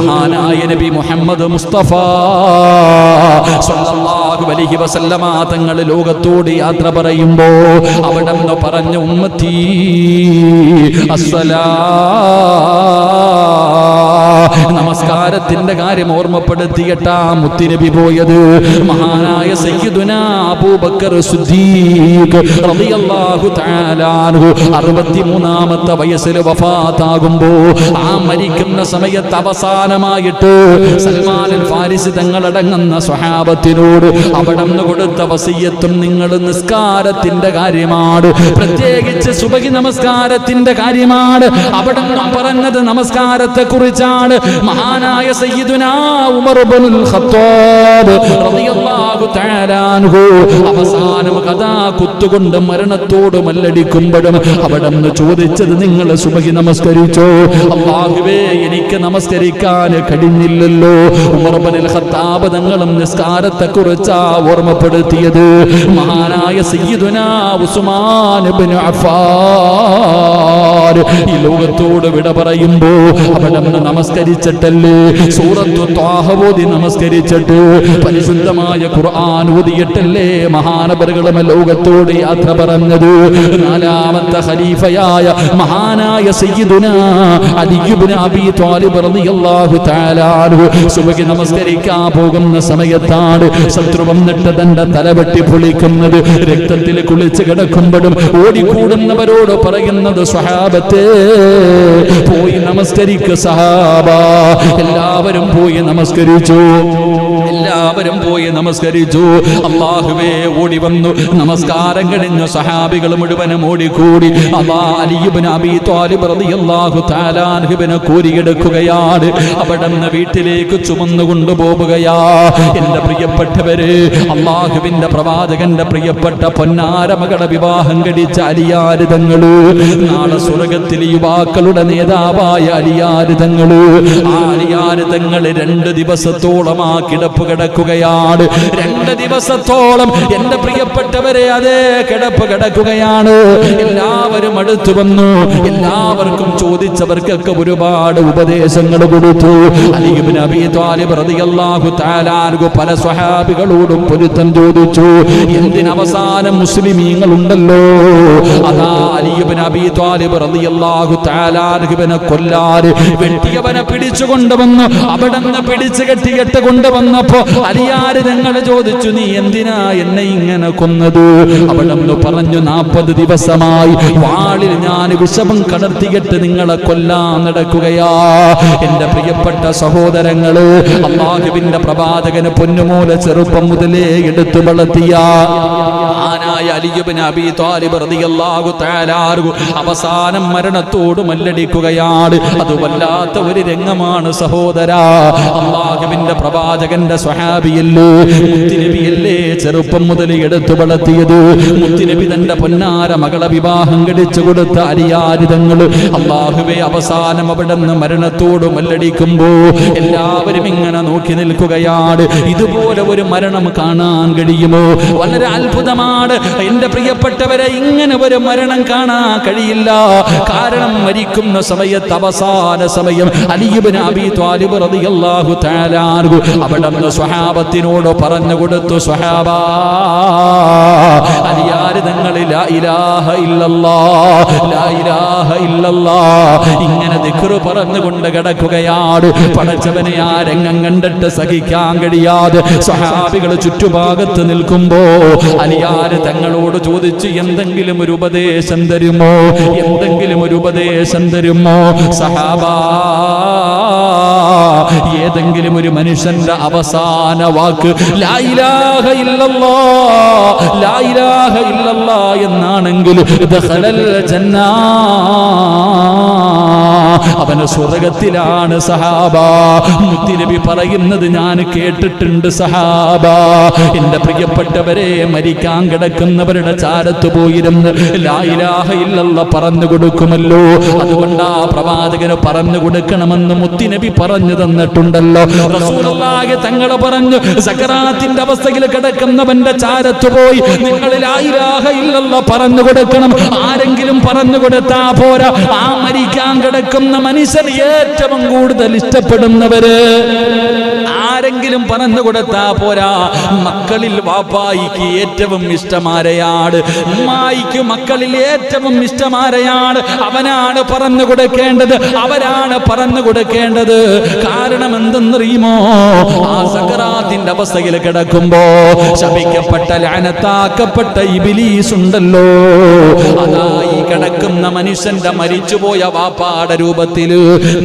മഹാനായ നബി മുഹമ്മദ് മുസ്തഫ. സ്വല്ലല്ലാഹു അലൈഹി വസല്ലമ തങ്ങൾ ലോകത്തോട് യാത്ര പറയുമ്പോ അവിടെ പറഞ്ഞ ഉമ്മത്തി അസ്സലാ നമസ്കാരത്തിന്റെ കാര്യം ഓർമ്മപ്പെടുത്തിയിട്ടാ മുത്തിനബി പോയത്. മഹാനായ സയ്യിദുന അബൂബക്കർ റളിയല്ലാഹു തആല അൻഹു 63ാമത്തെ വയസ്സിൽ വഫാത്താകുമ്പോ ആ മരിക്കുന്ന സമയത്ത് അവസാനമായിട്ട് സൽമാൻ ഫാരിസി തങ്ങളടങ്ങുന്ന സ്വഹാബത്തിനോട് അവിടെ നിന്ന് കൊടുത്ത വസീയത്തും നിങ്ങൾ നിസ്കാരത്തിന്റെ കാര്യമാണ്. പ്രത്യേകിച്ച് സുബഹി നമസ്കാരത്തിന്റെ കാര്യമാണ്. അവിടെ പറഞ്ഞത് നമസ്കാരത്തെ കുറിച്ചാണ് മഹാനായ സയ്യിദുനാ ഉമർ ഇബ്നുൽ ഖത്താബ് റളിയല്ലാഹു തആല അൻഹു. അവസാനം കഥാ കുത്തുകൊണ്ട് മരണത്തോട് മല്ലടിക്കുമ്പോഴും അവിടെ നിന്ന് ചോദിച്ചത് നിങ്ങൾ സുബഹി നമസ്കരിച്ചോ? അള്ളാഹുവേ എനിക്ക് നമസ്കരിക്കാൻ കഴിഞ്ഞില്ലല്ലോ. ഉമർബനിൽ ഖത്താബ് തങ്ങളും നിസ്കാരത്തെ കുറിച്ചാ ഓർമ്മപ്പെടുത്തിയത്. മഹാനായ സയ്യിദുനാ ഉസ്മാൻ ഇബ്നു ഈ ലോകത്തോട് വിട പറയുമ്പോ അവിടെ നിന്ന് നമസ്കരിച്ചിട്ടല്ലേ? സൂറത്തു ത്വാഹബോധി നമസ്കരിച്ചിട്ട് പരിശുദ്ധമായ ഖുർആൻ ഓതിയിട്ടല്ലേ? മഹാനബറുകളും ലോകത്തോട് യാത്ര പറഞ്ഞത്. നാലാമത്തെ ഖലീഫയായ മഹാനായ സയ്യിദുന ഇബ്നു അബീ ത്വാലിബ് റളിയല്ലാഹു തആല സുബഹി നമസ്കരിക്കാൻ പോകുന്ന സമയത്താണ് ശത്രു വന്നിട്ട് തന്റെ തലവെട്ടി പൊളിക്കുന്നത്. രക്തത്തിൽ കുളിച്ച് കിടക്കുമ്പോഴും ഓടിക്കൂടുന്നവരോട് പറയുന്നത് സ്വഹാബത്തെ പോയി നമസ്കരിക്ക സഹാബ. എല്ലാവരും പോയി നമസ്കരിച്ചു. എല്ലാവരും പോയി നമസ്കരിച്ചു. അള്ളാഹുവേ ഓടി വന്നു. നമസ്കാരം കഴിഞ്ഞു. സഹാബികൾ മുഴുവനും ഓടിക്കൂടി. അള്ളാ റളിയല്ലാഹു കോരിയെടുക്കുകയാണ് അവിടെ നിന്ന് വീട്ടിലേക്ക് ചുമന്നു കൊണ്ടുപോവുകയാ. എന്റെ പ്രിയപ്പെട്ടവര് അള്ളാഹുവിന്റെ പ്രവാചകന്റെ പ്രിയപ്പെട്ട പൊന്നാരമകളെ വിവാഹം കഴിച്ച അലിയാരിതങ്ങൾ നാളെ സ്വർഗത്തിൽ യുവാക്കളുടെ നേതാവായ അലിയാരിതങ്ങൾ ആ അലിയാരിതങ്ങൾ രണ്ട് ദിവസത്തോളം ആ കിടപ്പ് കിടക്കുകയാണ്. രണ്ട് ദിവസത്തോളം എന്റെ പ്രിയപ്പെട്ടവരെ അതേ കിടപ്പ് കിടക്കുകയാണ്. എല്ലാവരും അടുത്തു വന്നു. എല്ലാവർക്കും ചോദിച്ചവർക്കൊക്കെ ഒരുപാട് ഉപദേശങ്ങൾ കൊടുത്തു. അൻഹു പല സ്വഹാബികളോടും പൊരുത്തം ചോദിച്ചു. എന്തിനവസാനം മുസ്ലിമീങ്ങൾ ഉണ്ടല്ലോ അതാ അലിയുബിൻ അബി താലിബ് റളിയല്ലാഹു തആല അൻഹുവിനെ കൊല്ലാൻ വെട്ടിയവനെ പിടിച്ചു കൊണ്ടുവന്നു. അവിടെ നിന്ന് പിടിച്ചു കെട്ടിയിട്ട് കൊണ്ടുവന്നപ്പോ അരിയാര് ഞങ്ങൾ ചോദിച്ചു നീ എന്തിനാ എന്നെ ഇങ്ങനെ കൊന്നത്? അവിടെ നിന്ന് പറഞ്ഞു നാൽപ്പത് ദിവസമായി വാളിൽ ഞാൻ വിഷമം കടർത്തിയിട്ട് നിങ്ങളെ കൊല്ലാൻ നടക്കുകയാ. എന്റെ പ്രിയപ്പെട്ട സഹോദരങ്ങൾ അള്ളാഹുവിന്റെ പ്രവാചകന് പൊന്നുമൂല ചെറുപ്പം മുതലേ എടുത്തു വളർത്തിയ അബി താലിബ് റളിയല്ലാഹു അവസാനം മരണത്തോട് മല്ലടിക്കുകയാണ്. അത് വല്ലാത്ത ഒരു രംഗമാണ് സഹോദരാ. അള്ളാഹുവിന്റെ പ്രവാചകന്റെ സ്വഹാബിയല്ലേ മുത്തുനബിയല്ലേ ചെറുപ്പം മുതൽ എടുത്തു വളർത്തിയത്. മുത്തിനബി തന്റെ പൊന്നാര മകളെ വിവാഹം കഴിച്ചു കൊടുത്ത അരിയാരിതങ്ങൾ അള്ളാഹുവെ അവസാനം അവിടെ നിന്ന് മരണത്തോട് മല്ലടിക്കുമ്പോ എല്ലാവരും ഇങ്ങനെ നോക്കി നിൽക്കുകയാണ്. ഇതുപോലെ ഒരു മരണം കാണാൻ കഴിയുമോ? വളരെ അത്ഭുതമാണ്. എന്റെ പ്രിയപ്പെട്ടവരെ ഇങ്ങനെ ഒരു മരണം കാണാൻ കഴിയില്ല. കാരണം മരിക്കുന്ന സമയത്ത് അവസാന സമയം അലിയുബിന് അബി ത്വാലിബ് റളിയല്ലാഹു തആല അവിടെ സ്വഹാബത്തിനോട് പറഞ്ഞു കൊടുത്തു. സ്വഹാബ ഇങ്ങനെ ദിക്റ് പറഞ്ഞുകൊണ്ട് കിടക്കുകയാണ്. പടച്ചവനെ ആ രംഗം കണ്ടിട്ട് സഹിക്കാൻ കഴിയാതെ സഹാബികൾ ചുറ്റുഭാഗത്ത് നിൽക്കുമ്പോ അലിയാര് തങ്ങളോട് ചോദിച്ച് എന്തെങ്കിലും ഒരു ഉപദേശം തരുമോ? എന്തെങ്കിലും ഒരു ഉപദേശം തരുമോ? സഹാബാ. ഏതെങ്കിലും ഒരു മനുഷ്യന്റെ അവസാന വാക്ക് ലാ ഇലാഹ ഇല്ലല്ലാ ലാ ഇലാഹ ഇല്ലല്ലാ എന്നാണെങ്കിൽ ജന്നാ അവന് സ്വർഗത്തിലാണ് സഹാബ. മുത്തിനബി പറയുന്നത് ഞാൻ കേട്ടിട്ടുണ്ട് സഹാബ. എന്റെ പ്രിയപ്പെട്ടവരെ മരിക്കാൻ കിടക്കുന്നവരുടെ ചാരത്ത് പോയിരുന്ന് ലായിലാഹ ഇല്ലല്ല പറഞ്ഞു കൊടുക്കുമല്ലോ. അതുകൊണ്ട് ആ പ്രവാചകന് പറഞ്ഞു കൊടുക്കണമെന്ന് മുത്തിനബി പറഞ്ഞു തന്നിട്ടുണ്ടല്ലോ. തങ്ങളെ പറഞ്ഞു സക്കറാത്തിന്റെ അവസ്ഥയിൽ കിടക്കുന്നവന്റെ ചാരത്ത് പോയി നിങ്ങൾ ലായിലാഹ ഇല്ലല്ല പറഞ്ഞു കൊടുക്കണം. ആരെങ്കിലും പറഞ്ഞു കൊടുത്താ പോരാ. ആ മരിക്കാൻ കിടക്കുന്ന കിടക്കുന്ന മനുഷ്യൻ ഏറ്റവും കൂടുതൽ ഇഷ്ടപ്പെടുന്നവര് ആരെങ്കിലും പറഞ്ഞു കൊടുത്താ പോരാ മക്കളിൽ വാപ്പായിക്ക് ഏറ്റവും ഇഷ്ടമാരയാണ് ഉമ്മായിക്ക് മക്കളിൽ ഏറ്റവും ഇഷ്ടമാരയാണ് അവനാണ് പറഞ്ഞു കൊടുക്കേണ്ടത് അവരാണ് പറഞ്ഞു കൊടുക്കേണ്ടത്. കാരണം എന്തെന്നറിയുമോ? ആ സകറാത്തിന്റെ അവസ്ഥയിൽ കിടക്കുമ്പോ ശപിക്കപ്പെട്ട ലാനത്താക്കപ്പെട്ട ഇബിലീസ് ഉണ്ടല്ലോ അതാ ഈ കിടക്കുന്ന മനുഷ്യന്റെ മരിച്ചുപോയ വാപ്പാടെ രൂപത്തിൽ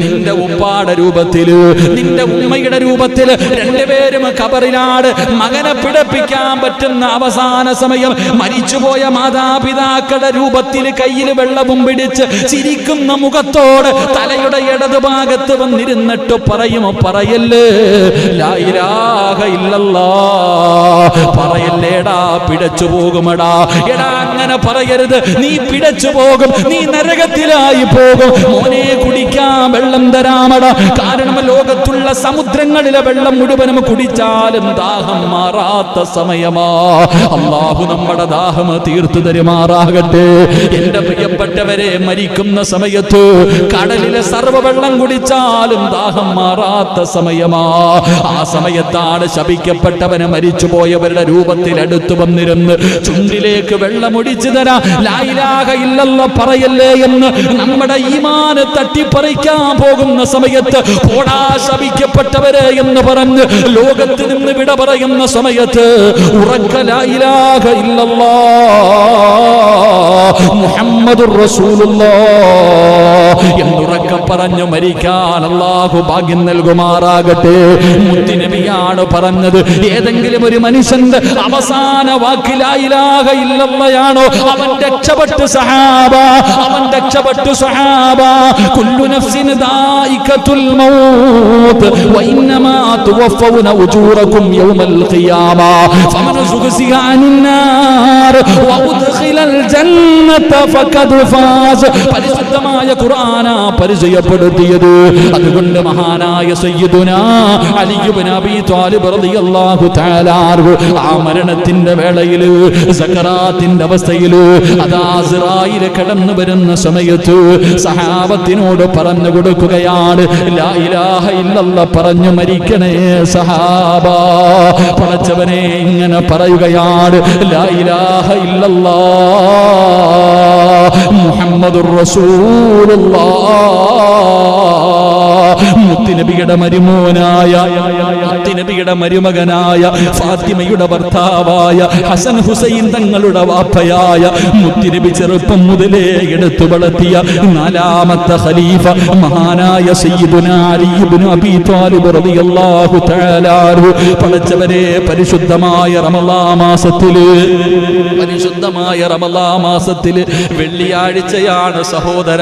നിന്റെ ഉപ്പാടെ രൂപത്തിൽ നിന്റെ ഉമ്മയുടെ രൂപത്തിൽ രണ്ടുപേരും കബറിലാണ് മകനെ പിടപ്പിക്കാൻ പറ്റുന്ന അവസാന സമയം മരിച്ചുപോയ മാതാപിതാക്കളുടെ രൂപത്തിൽ കയ്യിൽ വെള്ളവും പിടിച്ച് ചിരിക്കുന്ന മുഖത്തോട് തലയുടെ ഇടത് ഭാഗത്ത് വന്നിരുന്നിട്ട് പറയുമോ പറയല്ലേ? പറയല്ലേടാ പിടച്ചു പോകുമടാ എടാ അങ്ങനെ പറയരുത്. നീ പിടച്ചു പോകും. നീ നരകത്തിലായി പോകും. മോനെ കുടിക്കാൻ വെള്ളം തരാമട. കാരണം ലോകത്തുള്ള സമുദ്രങ്ങളിലെ വെള്ളം മുഴുവനും കുടിച്ചാലും ദാഹം മാറാത്ത സമയമാ. അള്ളാഹു നമ്മുടെ ദാഹം തീർത്തു തരുമാറാകട്ടെ. എന്റെ പ്രിയപ്പെട്ടവരെ മരിക്കുന്ന സമയത്ത് കടലിലെ സർവ വെള്ളം കുടിച്ചാലും ദാഹം മാറാത്ത സമയമാ. ആ സമയത്താണ് ശപിക്കപ്പെട്ടവന് മരിച്ചുപോയവരുടെ രൂപത്തിൽ അടുത്തു വന്നിരുന്ന് ചുണ്ടിലേക്ക് വെള്ളമൊടിച്ചു തരാ. ലായിലാക ഇല്ലല്ല പറയല്ലേ എന്ന് നമ്മുടെ ഈമാനെ തട്ടിപ്പറിക്കാൻ പോകുന്ന സമയത്ത് പോടാ ശപിക്കപ്പെട്ടവരെ എന്ന് പറഞ്ഞ് ലോകത്ത് നിന്ന് വിട പറയുന്ന സമയത്ത് ഉറക്ക ലായിലാക ഇല്ലല്ലാ മുഹമ്മദുർ റസൂലുള്ളാഹ്. എന്നുറക്കം പറഞ്ഞു മരിക്കാൻ അള്ളാഹു ഭാഗ്യം നൽകുമാറാകട്ടെ. മുത്തിനബിയാണ് പറഞ്ഞത് ഏതെങ്കിലും ഒരു മനുഷ്യന്റെ അവസാന വാക്കിലായിലാക ഇല്ലല്ലയാണോ? അവൻ രക്ഷപ്പെട്ടു സഹാബ അവൻ രക്ഷപ്പെട്ടു സഹാബ. കുല്ലു നഫ്സിന് ദായികത്തുൽ മൗത്ത് വഇന്നമാ തുവഫൗന ഉജൂറകും യൗമൽ ഖിയാമ. ഫമൻ സുഖസിഹാനിന്നാർ വഉദ്ഖിലൽ പരിശുദ്ധമായ ഖുർആന പരിചയപ്പെടുത്തിയത്. അതുകൊണ്ട് മഹാനായ സയ്യിദുനാ അലി ഇബ്നു അബീ ത്വാലിബ് റളിയല്ലാഹു തആല ആ മരണത്തിന്റെ വേളയിൽ സക്കറാത്തിന്റെ അവസ്ഥയിൽ അതാ കടന്നു വരുന്ന സമയത്ത് സഹാബത്തിനോട് പറഞ്ഞു കൊടുക്കുകയാണ് ലാ ഇലാഹ ഇല്ലല്ല പറഞ്ഞു മരിക്കണേ സഹാബ. പടച്ചവനെ ഇങ്ങനെ പറയുകയാണ് ലാ ഇലാഹ ഇല്ലല്ലാ മുഹമ്മദുർ റസൂലുള്ളാഹ് മുത്തുനബിയുടെ മരുമോനായ മുത്തുനബിയുടെ മരുമകനായ ഫാത്തിമയുടെ ഭർത്താവായ ഹസൻ ഹുസൈൻ തങ്ങളുടെ വാപ്പയായ മുത്തുനബി ചെറുപ്പം മുതലേ എടുത്തു വളർത്തിയ നാലാമത്തെ ഖലീഫ മഹാനായ പടച്ചവരെ പരിശുദ്ധമായ റമലാ മാസത്തിൽ പരിശുദ്ധമായ റമലാ മാസത്തിൽ വെള്ളിയാഴ്ചയാണ് സഹോദര.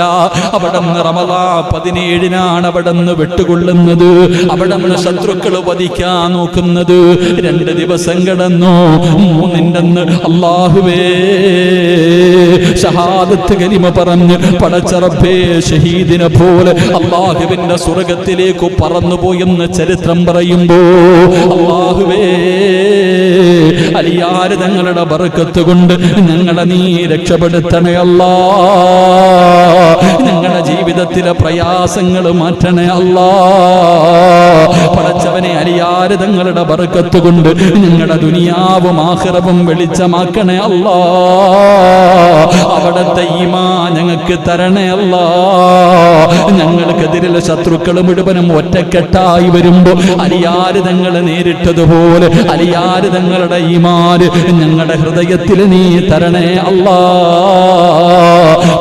അവിടെ റമലാ പതിനേഴിനാണ് അവിടെ നിന്ന് വിട്ടുകൊള്ളുന്നത്. അവിടെ നിന്ന് ശത്രുക്കൾ വധിക്കാൻ നോക്കുന്നത്. രണ്ട് ദിവസം കിടന്നു. മൂന്നിന്റെന്ന് അള്ളാഹുവേ ഷഹാദത്ത് കരിമ പറഞ്ഞ് പടച്ചറപ്പേ ഷഹീദിനെ പോലെ അള്ളാഹുവിന്റെ സ്വർഗത്തിലേക്ക് പറന്നുപോയെന്ന് ചരിത്രം പറയുമ്പോ അള്ളാഹുവേ അലിയാര് തങ്ങളുടെ ബർക്കത്ത് കൊണ്ട് ഞങ്ങളെ നീ രക്ഷപ്പെടുത്തണേ അല്ലാ. ഞങ്ങളുടെ ജീവിതത്തിലെ പ്രയാസങ്ങൾ മാറ്റണേ അല്ല. പടച്ചവനെ അലിയാര് തങ്ങളുടെ ബർക്കത്ത് കൊണ്ട് ഞങ്ങളുടെ ദുനിയാവും ആഹ്റവും വെളിച്ചമാക്കണേ അല്ല. അവിടത്തെ ഈമാ ഞങ്ങൾക്ക് തരണേ അല്ല. ഞങ്ങൾക്കെതിരിലെ ശത്രുക്കൾ മുഴുവനും ഒറ്റക്കെട്ടായി വരുമ്പോൾ അലിയാര് തങ്ങൾ നേരിട്ടതുപോലെ അലിയാര് തങ്ങളുടെ ഈമാര് ഞങ്ങളുടെ ഹൃദയത്തിൽ നീ തരണേ അല്ലാ.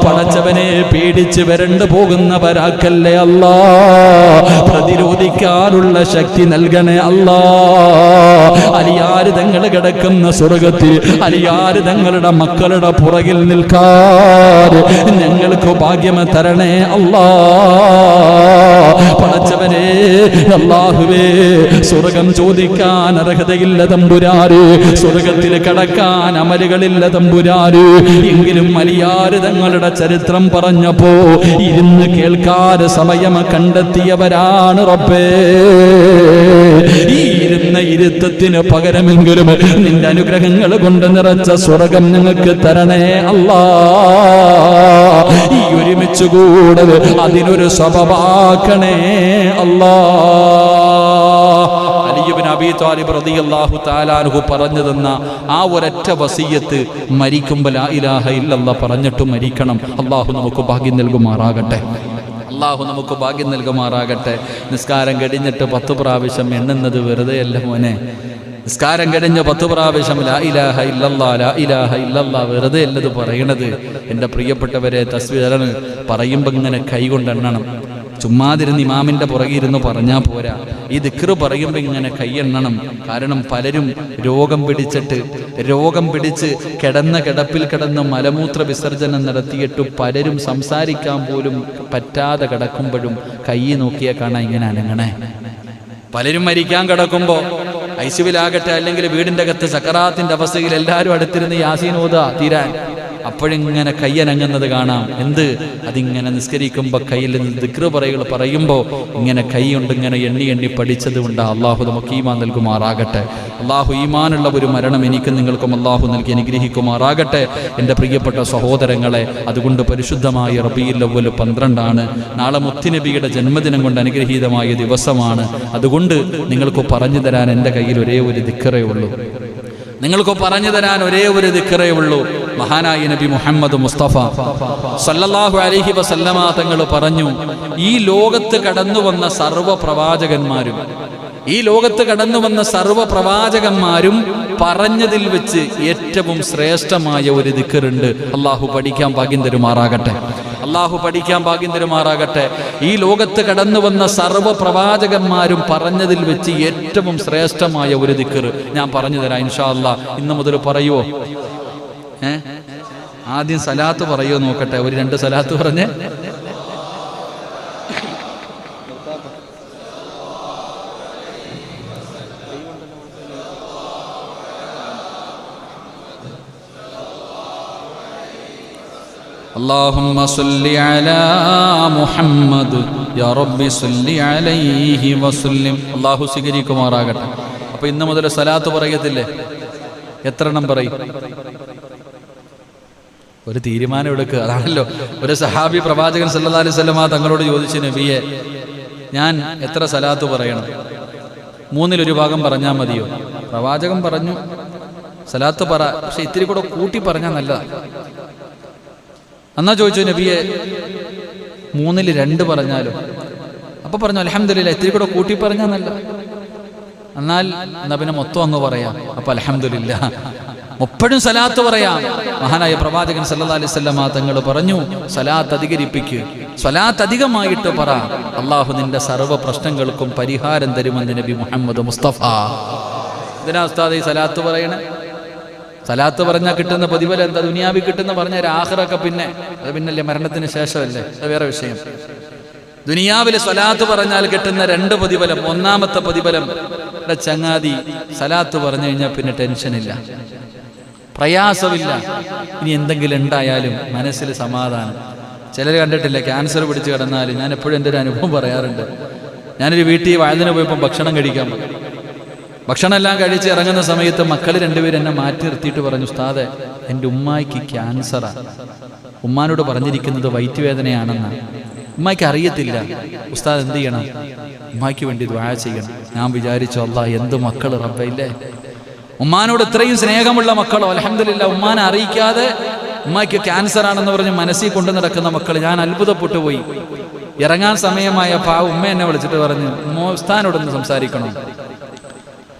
പടച്ചവനെ പേടിച്ച് വരണ്ടു പോകുന്നവരാക്കല്ലേ അല്ലാ. പ്രതിരോധിക്കാനുള്ള ശക്തി നൽകണേ അല്ലാ. അലിയാര് തങ്ങൾ കിടക്കുന്ന സ്വർഗത്തിൽ അലിയാര് തങ്ങളുടെ മക്കളുടെ പുറകിൽ നിൽക്കാറ് ഞങ്ങൾക്ക് ഭാഗ്യം തരണേ അല്ലാ. പടച്ചവനെ അല്ലാഹുവേ സ്വർഗം ചോദിക്കാൻ അർഹതയില്ല തമ്പുരാര് സ്വർഗത്തിൽ കടക്കാൻ അമലുകളില്ല തമ്പുരാര് എങ്കിലും മലിയാര് തങ്ങളുടെ ചരിത്രം പറഞ്ഞപ്പോ ഇരുന്ന് കേൾക്കാതെ സമയം കണ്ടെത്തിയവരാണ് റബ്ബേ. ഈ ഇരുന്ന ഇരുത്തത്തിന് പകരമെങ്കിലും നിന്റെ അനുഗ്രഹങ്ങൾ കൊണ്ട് നിറച്ച സ്വർഗം ഞങ്ങൾക്ക് തരണേ അല്ലാ. ഈ ഒരുമിച്ച് കൂടൽ അതിനൊരു സ്വഭാക്കണേ അല്ലാ. അബി താലിബ് റളിയല്ലാഹു തആലാൻഹു പറഞ്ഞു തന്ന ആ ഒരൊറ്റ വസീയത്ത് മരിക്കുമ്പോൾ ലാ ഇലാഹ ഇല്ലല്ലാഹ് പറഞ്ഞിട്ട് മരിക്കണം. അള്ളാഹു നമുക്ക് ഭാഗ്യം നൽകുമാറാകട്ടെ. അള്ളാഹു നമുക്ക് ഭാഗ്യം നൽകുമാറാകട്ടെ. നിസ്കാരം കഴിഞ്ഞിട്ട് പത്ത് പ്രാവശ്യം എണ്ണുന്നത് വെറുതെ അല്ല മോനെ. നിസ്കാരം കഴിഞ്ഞ് പത്ത് പ്രാവശ്യം ലാ ഇലാഹ ഇല്ലല്ലാ ലാ ഇലാഹ ഇല്ലല്ലാ വെറുതെ അല്ലത് പറയണത്. എന്റെ പ്രിയപ്പെട്ടവരെ തസ്വീരന് പറയുമ്പോൾ ഇങ്ങനെ കൈകൊണ്ടെണ്ണണം ചുമ്മാതിരുന്ന് ഇമാമിന്റെ പുറകിരുന്ന് പറഞ്ഞാൽ പോരാ. ഈ ദിക്റ് പറയുമ്പോൾ ഇങ്ങനെ കൈയെണ്ണണം. കാരണം പലരും രോഗം പിടിച്ചിട്ട് രോഗം പിടിച്ച് കിടന്ന കിടപ്പിൽ കിടന്ന് മലമൂത്ര വിസർജനം നടത്തിയിട്ട് പലരും സംസാരിക്കാൻ പോലും പറ്റാതെ കിടക്കുമ്പോഴും കൈ നോക്കിയാൽ കാണാൻ ഇങ്ങനെ അനങ്ങണേ. പലരും മരിക്കാൻ കിടക്കുമ്പോൾ ഐശുവിലാകട്ടെ അല്ലെങ്കിൽ വീടിന്റെ അകത്ത് സക്കറാത്തിന്റെ അവസ്ഥയിൽ എല്ലാവരും അടുത്തിരുന്ന് യാസീൻ തീരാൻ. അപ്പോഴിങ്ങനെ കയ്യനങ്ങുന്നത് കാണാം. എന്ത്? അതിങ്ങനെ നിസ്കരിക്കുമ്പോൾ കയ്യിൽ ദിക്റ് പറയുകൾ പറയുമ്പോൾ ഇങ്ങനെ കൈ കൊണ്ട് ഇങ്ങനെ എണ്ണി എണ്ണി പഠിച്ചത് കൊണ്ട് അള്ളാഹു നമുക്ക് ഈമാൻ നൽകുമാറാകട്ടെ. അള്ളാഹു ഈമാനുള്ള ഒരു മരണം എനിക്കും നിങ്ങൾക്കും അള്ളാഹു നൽകി അനുഗ്രഹിക്കുമാറാകട്ടെ. എന്റെ പ്രിയപ്പെട്ട സഹോദരങ്ങളെ അതുകൊണ്ട് പരിശുദ്ധമായ റബിയിൽ അവൽ പന്ത്രണ്ടാണ്. നാളെ മുത്തുനബിയുടെ ജന്മദിനം കൊണ്ട് അനുഗ്രഹീതമായ ദിവസമാണ്. അതുകൊണ്ട് നിങ്ങൾക്ക് പറഞ്ഞു തരാൻ എന്റെ കയ്യിൽ ഒരേ ഒരു ദിക്കറേ ഉള്ളൂ. നിങ്ങൾക്ക് പറഞ്ഞു തരാൻ ഒരേ ഒരു ദിക്കറേ ഉള്ളൂ. മഹാനായ നബി മുഹമ്മദ് മുസ്തഫ. സല്ലല്ലാഹു അലഹി വസല്ലമ തങ്ങൾ പറഞ്ഞു ഈ ലോകത്ത് കടന്നു വന്ന സർവ പ്രവാചകന്മാരും ഈ ലോകത്ത് കടന്നു വന്ന സർവ പ്രവാചകന്മാരും പറഞ്ഞതിൽ വെച്ച് ഏറ്റവും ശ്രേഷ്ഠമായ ഒരു ദിക്കറുണ്ട്. അള്ളാഹു പഠിക്കാൻ ഭാഗ്യം തരുമാറാകട്ടെ അള്ളാഹു പഠിക്കാൻ ഭാഗ്യം തരുമാറാകട്ടെ ഈ ലോകത്ത് കടന്നു വന്ന സർവ പ്രവാചകന്മാരും പറഞ്ഞതിൽ വെച്ച് ഏറ്റവും ശ്രേഷ്ഠമായ ഒരു ദിക്കറ് ഞാൻ പറഞ്ഞു തരാം ഇൻഷാ അല്ലാ ഇന്ന് മുതൽ പറയുവോ ആദ്യം സലാത്ത് പറയുമോ നോക്കട്ടെ ഒരു രണ്ട് സലാത്ത് പറഞ്ഞ് اللهم صل على محمد يا رب صل عليه وسلم അള്ളാഹു സ്വീകരിക്കുമാറാകട്ടെ അപ്പൊ ഇന്ന് മുതൽ സലാത്ത് പറയത്തില്ലേ എത്ര എണ്ണം പറയും ഒരു തീരുമാനം എടുക്കുക അതാണല്ലോ. ഒരു സഹാബി പ്രവാചകൻ സല്ലാ അലൈഹി സ്വലമ തങ്ങളോട് ചോദിച്ചു നബിയെ ഞാൻ എത്ര സലാത്ത് പറയണം? മൂന്നിലൊരു ഭാഗം പറഞ്ഞാൽ മതിയോ? പ്രവാചകൻ പറഞ്ഞു സലാത്ത് പറ. പക്ഷെ ഇത്തിരി കൂടെ കൂട്ടി പറഞ്ഞാൽ നല്ലതാണ് എന്നാ ചോദിച്ചു നബിയെ മൂന്നിൽ രണ്ട് പറഞ്ഞാലോ? അപ്പൊ പറഞ്ഞു അലഹമില്ല ഇത്തിരി കൂടെ കൂട്ടി പറഞ്ഞാൽ നല്ല എന്നാൽ എന്നാ പിന്നെ മൊത്തം അങ്ങ് പറയാം. അപ്പൊ അലഹമില്ല മുപ്പഴും സലാത്ത് പറയാം. മഹാനായ പ്രവാചകൻ സല്ലാ അലൈഹി സ്വല്ലമ തങ്ങൾ പറഞ്ഞു സലാത്ത് അധികരിപ്പിക്ക്. സലാത്ത് അധികമായിട്ട് പറ. അള്ളാഹു നിന്റെ സർവ പ്രശ്നങ്ങൾക്കും പരിഹാരം തരുമെന്ന് നബി മുഹമ്മദ് മുസ്തഫ. എന്തിനാ ഉസ്താദ് ഈ സലാത്ത് പറയണേ? സലാത്ത് പറഞ്ഞാൽ കിട്ടുന്ന പ്രതിഫലം എന്താ? ദുനിയാവി കിട്ടുന്ന പറഞ്ഞ ആഹ്റൊക്കെ പിന്നെ. അത് പിന്നല്ലേ മരണത്തിന് ശേഷമല്ലേ? അത് വേറെ വിഷയം. ദുനിയാവിലെ സ്വലാത്ത് പറഞ്ഞാൽ കിട്ടുന്ന രണ്ട് പ്രതിഫലം. ഒന്നാമത്തെ പ്രതിഫലം ചങ്ങാതി സലാത്ത് പറഞ്ഞു കഴിഞ്ഞാൽ പിന്നെ ടെൻഷനില്ല. പ്രയാസമില്ല. ഇനി എന്തെങ്കിലും ഉണ്ടായാലും മനസ്സിൽ സമാധാനം. ചിലർ കണ്ടിട്ടില്ല ക്യാൻസർ പിടിച്ച് കിടന്നാൽ ഞാൻ എപ്പോഴും എന്റെ ഒരു അനുഭവം പറയാറുണ്ട്. ഞാനൊരു വീട്ടിൽ വയലിന് പോയപ്പോൾ ഭക്ഷണം കഴിക്കാൻ ഭക്ഷണം എല്ലാം കഴിച്ച് ഇറങ്ങുന്ന സമയത്ത് മക്കൾ രണ്ടുപേരും എന്നെ മാറ്റി നിർത്തിയിട്ട് പറഞ്ഞു ഉസ്താദെ എന്റെ ഉമ്മായിക്ക് ക്യാൻസറാണ് ഉമ്മാനോട് പറഞ്ഞിരിക്കുന്നത് വയറ്റുവേദനയാണെന്ന്. ഉമ്മായിക്ക് അറിയത്തില്ല. ഉസ്താദ് എന്ത് ചെയ്യണം? ഉമ്മായിക്ക് വേണ്ടി ദ്വായ ചെയ്യണം. ഞാൻ വിചാരിച്ചു അല്ല എന്ത് മക്കൾ റബ്ബയില്ലേ ഉമ്മാനോട് ഇത്രയും സ്നേഹമുള്ള മക്കളോ അലഹമില്ല ഉമ്മാനെ അറിയിക്കാതെ ഉമ്മയ്ക്ക് ക്യാൻസർ ആണെന്ന് പറഞ്ഞ് മനസ്സിൽ കൊണ്ടു നടക്കുന്ന മക്കൾ ഞാൻ അത്ഭുതപ്പെട്ടു പോയി. ഇറങ്ങാൻ സമയമായ പാ ഉമ്മ എന്നെ വിളിച്ചിട്ട് പറഞ്ഞു മോസ്ഥാനോടൊന്ന് സംസാരിക്കണം?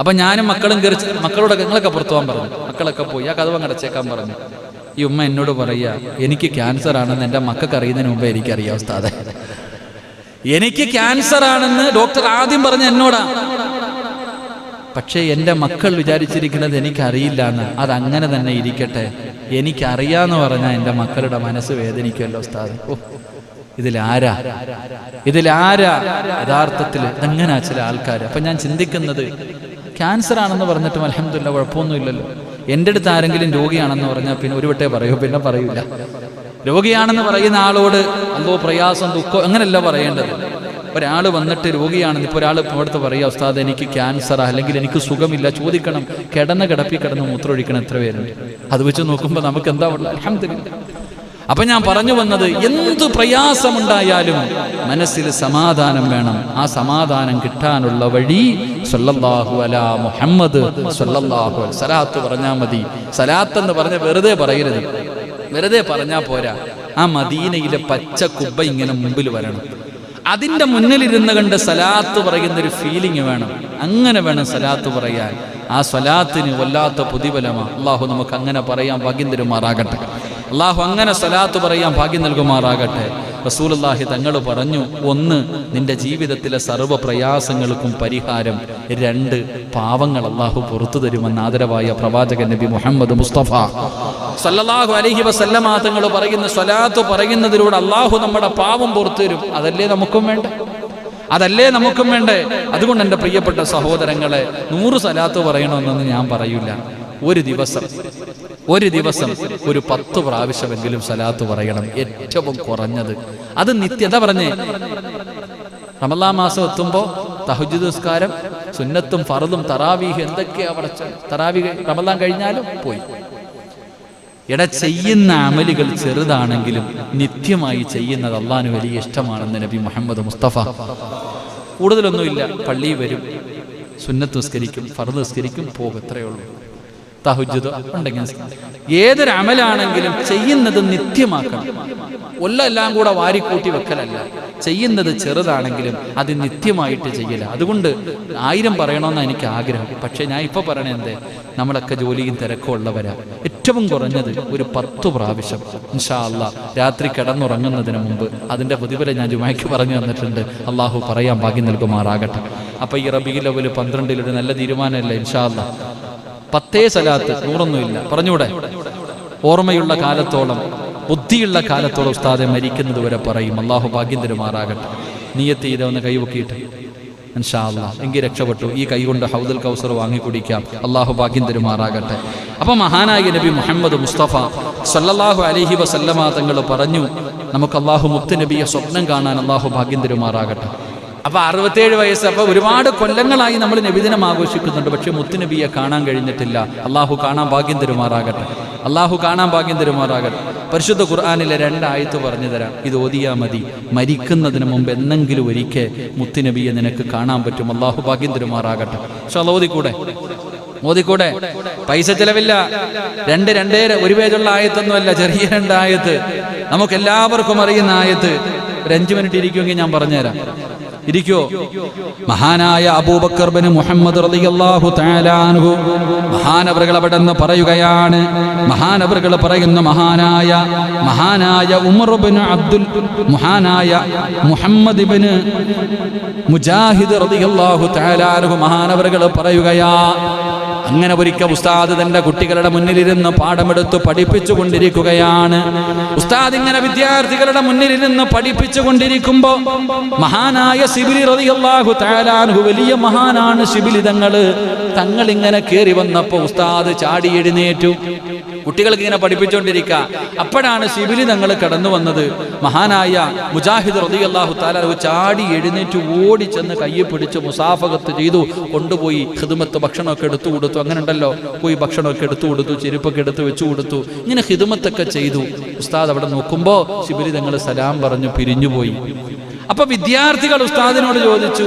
അപ്പൊ ഞാനും മക്കളും കയറി മക്കളോട് നിങ്ങളൊക്കെ പുറത്തു പോകാൻ പറഞ്ഞു. മക്കളൊക്കെ പോയി ആ കഥവം അടച്ചേക്കാൻ പറഞ്ഞു. ഈ ഉമ്മ എന്നോട് പറയുക എനിക്ക് ക്യാൻസർ ആണെന്ന് എന്റെ മക്കൾക്ക് അറിയുന്നതിന് മുമ്പേ എനിക്കറിയാം ഉസ്താദെ. എനിക്ക് ക്യാൻസർ ആണെന്ന് ഡോക്ടർ ആദ്യം പറഞ്ഞ എന്നോടാ. പക്ഷേ എന്റെ മക്കൾ വിചാരിച്ചിരിക്കുന്നത് എനിക്കറിയില്ല എന്ന് അതങ്ങനെ തന്നെ ഇരിക്കട്ടെ. എനിക്കറിയാന്ന് പറഞ്ഞാൽ എന്റെ മക്കളുടെ മനസ്സ് വേദനിക്കുമല്ലോ ഉസ്താദ്. ഇതിലാരാ? ഇതിലാരാ? യഥാർത്ഥത്തിൽ എങ്ങനെയാ ചില ആൾക്കാർ അപ്പൊ ഞാൻ ചിന്തിക്കുന്നത് ക്യാൻസർ ആണെന്ന് പറഞ്ഞിട്ടും അലഹമില്ല കുഴപ്പമൊന്നുമില്ലല്ലോ. എന്റെ അടുത്ത് ആരെങ്കിലും രോഗിയാണെന്ന് പറഞ്ഞാൽ പിന്നെ ഒരു വട്ടേ പറയൂ പിന്നെ പറയൂല. രോഗിയാണെന്ന് പറയുന്ന ആളോട് എന്തോ പ്രയാസം ദുഃഖം അങ്ങനെയല്ല പറയേണ്ടത്. ഒരാൾ വന്നിട്ട് രോഗിയാണെന്ന് ഇപ്പോൾ ഒരാൾ അടുത്ത് പറയുക ഉസ്താദ് എനിക്ക് ക്യാൻസറാ അല്ലെങ്കിൽ എനിക്ക് സുഖമില്ല ചോദിക്കണം. കിടന്ന് കിടപ്പി കിടന്ന് മൂത്രമൊഴിക്കണം എത്ര പേരുണ്ട്. അത് വെച്ച് നോക്കുമ്പോൾ നമുക്ക് എന്താ ഉള്ളത്? അൽഹംദുലില്ലാ അപ്പൊ ഞാൻ പറഞ്ഞു വന്നത് എന്ത് പ്രയാസമുണ്ടായാലും മനസ്സിൽ സമാധാനം വേണം. ആ സമാധാനം കിട്ടാനുള്ള വഴി സല്ലല്ലാഹു അലാ മുഹമ്മദ് അലൈഹി സലാത്ത് പറഞ്ഞാൽ മതി. സലാത്ത് എന്ന് പറഞ്ഞ വെറുതെ പറയരുത്. വെറുതെ പറഞ്ഞാൽ പോരാ. ആ മദീനയിലെ പച്ച കുബ്ബ ഇങ്ങനെ മുമ്പിൽ വരണം. അതിന്റെ മുന്നിലിരുന്ന് കണ്ട് സലാത്ത് പറയുന്ന ഒരു ഫീലിംഗ് വേണം. അങ്ങനെ വേണം സലാത്ത് പറയാൻ. ആ സ്വലാത്തിന് വല്ലാത്ത പുതിബലമാ അള്ളാഹു നമുക്ക് അങ്ങനെ പറയാൻ ഭാഗ്യം തരുമാറാകട്ടെ. അള്ളാഹു അങ്ങനെ സലാത്ത് പറയാൻ ഭാഗ്യം നൽകുമാറാകട്ടെ. റസൂലുള്ളാഹി തങ്ങൾ പറഞ്ഞു ഒന്ന് നിന്റെ ജീവിതത്തിലെ സർവ പ്രയാസങ്ങൾക്കും പരിഹാരം രണ്ട് പാവങ്ങൾ അള്ളാഹു പുറത്തു തരുമെന്ന് ആദരവായ പ്രവാചകൻ നബി മുഹമ്മദ് മുസ്തഫ. സല്ലല്ലാഹു അലഹി വസല്ലമ തങ്ങൾ പറയുന്ന സ്വലാത്ത് പറയുന്നതിലൂടെ അള്ളാഹു നമ്മുടെ പാവം പുറത്തു തരും. അതല്ലേ നമുക്കും വേണ്ട? അതല്ലേ നമുക്കും വേണ്ടേ? അതുകൊണ്ട് എന്റെ പ്രിയപ്പെട്ട സഹോദരങ്ങളെ നൂറ് സലാത്ത് പറയണമെന്നൊന്നും ഞാൻ പറയൂല. ഒരു ദിവസം ഒരു ദിവസം ഒരു പത്ത് പ്രാവശ്യമെങ്കിലും സലാത്ത് പറയണം ഏറ്റവും കുറഞ്ഞത്. അത് നിത്യത പറഞ്ഞേ? റമലാ മാസം എത്തുമ്പോൾ തഹജുദ് നിസ്കാരം സുന്നത്തും ഫറദും തറാവീഹ് എന്തൊക്കെയാ പറച്ച തറാവീഹ് റമലാൻ കഴിഞ്ഞാലും പോയി. എട ചെയ്യുന്ന അമലുകൾ ചെറുതാണെങ്കിലും നിത്യമായി ചെയ്യുന്നത് അള്ളാഹ്ന് വലിയ ഇഷ്ടമാണെന്ന് നബി മുഹമ്മദ് മുസ്തഫ. കൂടുതലൊന്നുമില്ല പള്ളിയിൽ വരും സുന്നത്ത് നിസ്കരിക്കും ഫറദ് നിസ്കരിക്കും പോകും ഇത്രയേ തഹുജുദ് ഉണ്ടെങ്കിൽ ഏതൊരു അമലാണെങ്കിലും ചെയ്യുന്നത് നിത്യമാക്കണം. എല്ലാം കൂടെ വാരിക്കൂട്ടി വെക്കലല്ല. ചെയ്യുന്നത് ചെറുതാണെങ്കിലും അത് നിത്യമായിട്ട് ചെയ്യില്ല അതുകൊണ്ട് ആയിരം പറയണമെന്ന് എനിക്ക് ആഗ്രഹം. പക്ഷേ ഞാൻ ഇപ്പോൾ പറയണേ നമ്മളൊക്കെ ജോലിയും തിരക്കും ഉള്ളവരാ. ഏറ്റവും കുറഞ്ഞത് ഒരു പത്തു പ്രാവശ്യം. ഇൻഷാ അല്ലാ രാത്രി കിടന്നുറങ്ങുന്നതിന് മുമ്പ് അതിന്റെ പ്രതിഫലം ഞാൻ ജുമായ്ക്ക് പറഞ്ഞു തന്നിട്ടുണ്ട്. അള്ളാഹു പറയാൻ ഭാഗ്യം നൽകുമാറാകട്ടെ. അപ്പോൾ ഈ റബീ ലെവൽ പന്ത്രണ്ടിലൊരു നല്ല തീരുമാനമല്ല ഇൻഷാ അല്ലാ. പത്തേ സലാത്ത് നൂറൊന്നുമില്ല. പറഞ്ഞൂടെ ഓർമ്മയുള്ള കാലത്തോളം ബുദ്ധിയുള്ള കാലത്തോളം ഉസ്താദെ മരിക്കുന്നത് വരെ പറയും. അള്ളാഹു ഭാഗ്യം തരുമാറാകട്ടെ. നീയത്ത് ചെയ്ത ഒന്ന് കൈവക്കിയിട്ട്. ഇൻഷാ അല്ലാ എങ്കിൽ രക്ഷപ്പെട്ടു. ഈ കൈകൊണ്ട് ഹൗദൽ കൗസർ വാങ്ങി കുടിക്കാം. അള്ളാഹു ഭാഗ്യം തരുമാറാകട്ടെ. അപ്പൊ മഹാനായ നബി മുഹമ്മദ് മുസ്തഫ സല്ലല്ലാഹു അലൈഹി വസല്ലമ തങ്ങൾ പറഞ്ഞു നമുക്ക് അള്ളാഹു മുത്ത് നബിയെ സ്വപ്നം കാണാൻ അള്ളാഹു ഭാഗ്യം തരുമാറാകട്ടെ. അപ്പൊ അറുപത്തേഴ് വയസ്സ് അപ്പൊ ഒരുപാട് കൊല്ലങ്ങളായി നമ്മൾ നബിദിനം ആഘോഷിക്കുന്നുണ്ട്. പക്ഷെ മുത്തുനബിയെ കാണാൻ കഴിഞ്ഞിട്ടില്ല. അള്ളാഹു കാണാൻ ഭാഗ്യം തരുമാറാകട്ടെ. അള്ളാഹു കാണാൻ ഭാഗ്യം തരുമാറാകട്ടെ. പരിശുദ്ധ ഖുർആാനിലെ രണ്ടായത്ത് പറഞ്ഞു തരാം. ഇത് ഓതിയാ മതി. മരിക്കുന്നതിന് മുമ്പ് എന്നെങ്കിലും ഒരിക്കൽ മുത്തുനബിയെ നിനക്ക് കാണാൻ പറ്റും. അള്ളാഹു ഭാഗ്യം തരുമാറാകട്ടെ. പക്ഷെ ഓതിക്കൂടെ? ഓതിക്കൂടെ? പൈസ ചിലവില്ല. രണ്ട് രണ്ടേ ഒരു പേജുള്ള ആയത്തൊന്നുമല്ല. ചെറിയ രണ്ടായത്ത്. നമുക്ക് എല്ലാവർക്കും അറിയുന്ന ആയത്ത്. ഒരു അഞ്ചു മിനിറ്റ് ഇരിക്കുമെങ്കിൽ ഞാൻ പറഞ്ഞുതരാം. ഇരിക്കോ? മഹാനായ അബൂബക്കർ ബിൻ മുഹമ്മദ് റളിയല്ലാഹു മഹാനവറുകൾ അവിടെ നിന്ന് പറയുകയാണ്. മഹാനവറുകൾ പറയുന്ന മഹാനായ മഹാനായ ഉമർ ഇബ്നു അബ്ദുൽ മഹാനായ മുഹമ്മദ് ഇബ്നു മുജാഹിദ് റളിയല്ലാഹു തആല അൻഹു മഹാനവറുകൾ പറയുകയാ അങ്ങനെ ഒരിക്കൽ ഉസ്താദ് തന്റെ കുട്ടികളുടെ മുന്നിലിരുന്ന് പാഠമെടുത്ത് പഠിപ്പിച്ചു കൊണ്ടിരിക്കുകയാണ് ഉസ്താദ് ഇങ്ങനെ വിദ്യാർത്ഥികളുടെ മുന്നിലിരുന്ന് പഠിപ്പിച്ചു കൊണ്ടിരിക്കുമ്പോ മഹാനായ സിബിലി റളിയല്ലാഹു തആലാൻഹു വലിയ മഹാനാണ് ശിബിലി തങ്ങൾ. തങ്ങൾ ഇങ്ങനെ കയറി വന്നപ്പോ ഉസ്താദ് ചാടി എഴുന്നേറ്റു. കുട്ടികൾക്ക് ഇങ്ങനെ പഠിപ്പിച്ചുകൊണ്ടിരിക്കുക. അപ്പോഴാണ് ശിബിലി തങ്ങൾ കടന്നു വന്നത്. മഹാനായ മുജാഹിദ് റതി അള്ളാഹു താല ചാടി എഴുന്നേറ്റ് ഓടി ചെന്ന് കയ്യെ പിടിച്ച് മുസാഫകത്ത് ചെയ്തു. കൊണ്ടുപോയി ഹിദുമത്ത് ഭക്ഷണമൊക്കെ എടുത്തു കൊടുത്തു. അങ്ങനെ ഉണ്ടല്ലോ പോയി ഭക്ഷണമൊക്കെ എടുത്തു കൊടുത്തു ചെരുപ്പൊക്കെ എടുത്ത് വെച്ചു കൊടുത്തു. ഇങ്ങനെ ഹിദുമത്തൊക്കെ ചെയ്തു. ഉസ്താദ് അവിടെ നോക്കുമ്പോൾ ശിബിലി തങ്ങൾ സലാം പറഞ്ഞു പിരിഞ്ഞുപോയി അപ്പൊ വിദ്യാർത്ഥികൾ ഉസ്താദിനോട് ചോദിച്ചു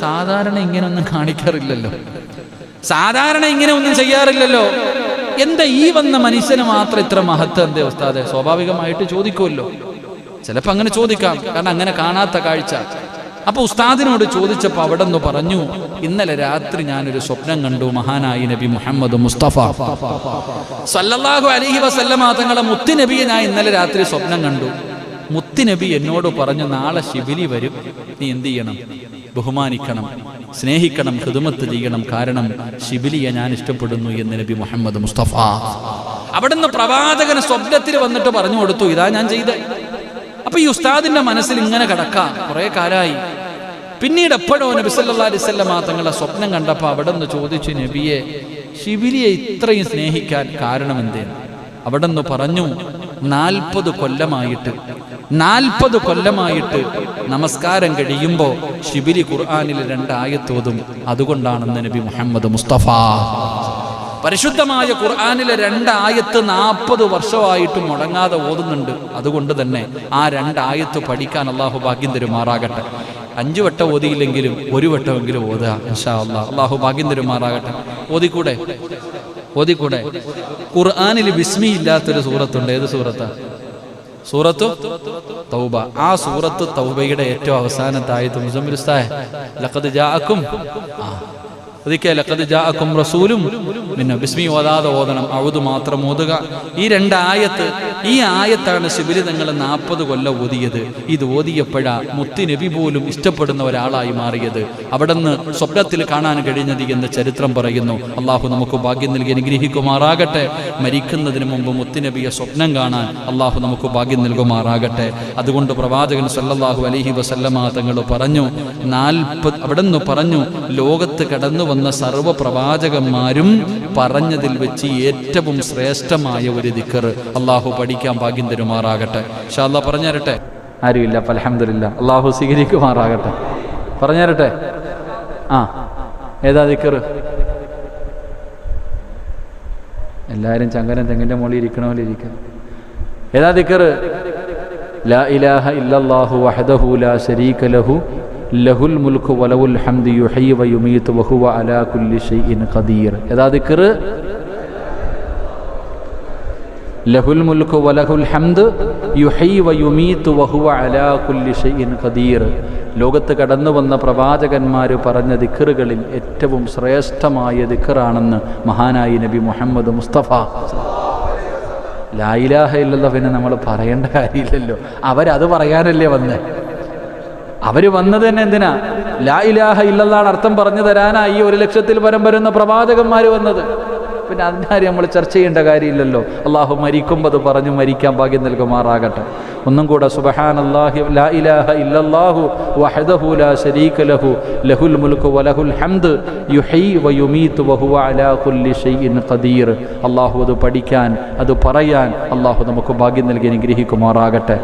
സാധാരണ ഇങ്ങനെ ഒന്നും കാണിക്കാറില്ലല്ലോ? സാധാരണ ഇങ്ങനെ ഒന്നും ചെയ്യാറില്ലല്ലോ? എന്താ ഈ വന്ന മനുഷ്യന് മാത്രം ഇത്ര മഹത്വം? എന്തേ സ്വാഭാവികമായിട്ട് ചോദിക്കുമല്ലോ ചിലപ്പോ അങ്ങനെ ചോദിക്കാം കാരണം അങ്ങനെ കാണാത്ത കാഴ്ച. അപ്പൊ ഉസ്താദിനോട് ചോദിച്ചപ്പോ അവിടെ നിന്ന് പറഞ്ഞു ഇന്നലെ രാത്രി ഞാനൊരു സ്വപ്നം കണ്ടു മഹാനായി നബി മുഹമ്മദ് മുസ്തഫ. സല്ലല്ലാഹു അലൈഹി വസല്ലമ തങ്ങളെ ഞാൻ ഇന്നലെ രാത്രി സ്വപ്നം കണ്ടു. മുത്തുനബി എന്നോട് പറഞ്ഞു നാളെ ശിബിലി വരും. നീ എന്ത് ചെയ്യണം? ബഹുമാനിക്കണം. സ്നേഹിക്കണം ഹൃദുമത്ത് ചെയ്യണം കാരണം ശിബിലിയെ ഞാൻ ഇഷ്ടപ്പെടുന്നു എന്ന് നബി മുഹമ്മദ് മുസ്തഫ. അവിടുന്ന് പ്രവാചകന് സ്വപ്നത്തിൽ വന്നിട്ട് പറഞ്ഞു കൊടുത്തു ഇതാ ഞാൻ ചെയ്ത് അപ്പൊ ഈ ഉസ്താദിന്റെ മനസ്സിൽ ഇങ്ങനെ കിടക്കാം കുറെ കാലായി. പിന്നീട് എപ്പോഴോ നബി സല്ലാ അലിസ്വല്ലമ തങ്ങളെ സ്വപ്നം കണ്ടപ്പോൾ അവിടെ നിന്ന് ചോദിച്ചു നബിയെ ശിബിലിയെ ഇത്രയും സ്നേഹിക്കാൻ കാരണം എന്തേന്ന്? അവിടെ നിന്ന് പറഞ്ഞു നാൽപ്പത് കൊല്ലമായിട്ട് നാൽപ്പത് കൊല്ലമായിട്ട് നമസ്കാരം കഴിയുമ്പോൾ ശിബിരി ഖുർആാനിൽ രണ്ടായത്തോതും അതുകൊണ്ടാണെന്ന് നബി മുഹമ്മദ് മുസ്തഫ. പരിശുദ്ധമായ ഖുർആാനിലെ രണ്ടായത്ത് നാൽപ്പത് വർഷമായിട്ട് മുടങ്ങാതെ ഓതുന്നുണ്ട്. അതുകൊണ്ട് തന്നെ ആ രണ്ടായത്ത് പഠിക്കാൻ അള്ളാഹു ഭാഗ്യം തരുമാറാകട്ടെ. അഞ്ചു വട്ടം ഓതിയില്ലെങ്കിലും ഒരു വട്ടമെങ്കിലും ഓതുക അള്ളാഹു ഭാഗ്യം തരുമാറാകട്ടെ. ഓതിക്കൂടെ? ഓതിക്കൂടെ? ഖുർആാനിൽ വിസ്മി ഇല്ലാത്തൊരു സൂറത്തുണ്ട്. ഏത് സൂറത്താ? സൂറത്തു തൗബ. ആ സൂറത്ത് തൗബയുടെ ഏറ്റവും അവസാനത്തായത് മുസമ്മിലുസ്തായ ലക്കത് ജാക്കും ആ റസൂലും പിന്നെ ബിസ്മി ഓതാതെ ഓതണം അഴുതു മാത്രം ഓതുക. ഈ രണ്ടായത്ത് ഈ ആയത്താണ് ശിബിരി നിങ്ങൾ നാൽപ്പത് കൊല്ലം ഓതിയത്. ഇത് ഓതിയപ്പോഴാ മുത്തിനബി പോലും ഇഷ്ടപ്പെടുന്ന ഒരാളായി മാറിയത്. അവിടുന്ന് സ്വപ്നത്തിൽ കാണാൻ കഴിഞ്ഞത് എന്ന് ചരിത്രം പറയുന്നു. അള്ളാഹു നമുക്ക് ഭാഗ്യം നൽകി അനുഗ്രഹിക്കുമാറാകട്ടെ. മരിക്കുന്നതിന് മുമ്പ് മുത്തുനബിയെ സ്വപ്നം കാണാൻ അള്ളാഹു നമുക്ക് ഭാഗ്യം നൽകുമാറാകട്ടെ. അതുകൊണ്ട് പ്രവാചകൻ സല്ലല്ലാഹു അലഹി വസല്ലമാ തങ്ങൾ പറഞ്ഞു നാൽപ്പത് അവിടുന്ന് പറഞ്ഞു ലോകത്ത് കടന്നു വന്ന സർവ പ്രവാചകന്മാരും പറഞ്ഞതിൽ വെച്ച് ഏറ്റവും ശ്രേഷ്ഠമായ ഒരു ദിക്കർ അള്ളാഹു പഠിക്കാൻ ഭാഗ്യം തരുമാറാകട്ടെ. പക്ഷെ അല്ല പറഞ്ഞുതരട്ടെ. ആരുമില്ല. അലഹമില്ല അള്ളാഹു സ്വീകരിക്കുമാറാകട്ടെ. പറഞ്ഞുതരട്ടെ. ആ. ഏതാ ദിക്കർ എല്ലാവരും ചങ്കനം തെങ്ങിന്റെ മുകളിൽ ഇരിക്കണ പോലെ ഇരിക്കുന്നു ഏതാ ഖദീർ. ഏതാ ദിക്ർ ലഹുൽ മുൽക്കു വലഹുൽ ഹംദ് യുഹയ്യി വ യുമീതു വഹുവ അലാ കുല്ലി ഷൈഇൻ ഖദീർ. ലോകത്ത് കടന്നു വന്ന പ്രവാചകന്മാർ പറഞ്ഞ ദിക്കറുകളിൽ ഏറ്റവും ശ്രേഷ്ഠമായ ദിക്കറാണെന്ന് മഹാനായി നബി മുഹമ്മദ് മുസ്തഫ. ലായിലാഹ ഇല്ലല്ലോ പിന്നെ നമ്മൾ പറയേണ്ട കാര്യമില്ലല്ലോ. അവരത് പറയാനല്ലേ വന്നേ. അവർ വന്നത് തന്നെ എന്തിനാ? ലായിലാഹ ഇല്ലല്ലാണ് അർത്ഥം പറഞ്ഞു തരാനാ ഈ ഒരു ലക്ഷത്തിൽ പരം വരുന്ന പ്രവാചകന്മാർ വന്നത്. പിന്നെ അതിന്റെ കാര്യം നമ്മൾ ചർച്ച ചെയ്യേണ്ട കാര്യമില്ലല്ലോ. അള്ളാഹു മരിക്കുമ്പോൾ അത് പറഞ്ഞു മരിക്കാൻ ഭാഗ്യം നൽകുമാറാകട്ടെ. ഒന്നും കൂടെ സുബഹാൻ ലാ ഇലാഹ ഇല്ലല്ലാഹു വഹദഹു ലാ ലഹു. ലഹുൽ വലഹുൽ വഹുവ അലാ കുല്ലി ഖദീർ. അള്ളാഹു അത് പഠിക്കാൻ അത് പറയാൻ അള്ളാഹു നമുക്ക് ഭാഗ്യം നൽകി അനുഗ്രഹിക്കുമാറാകട്ടെ.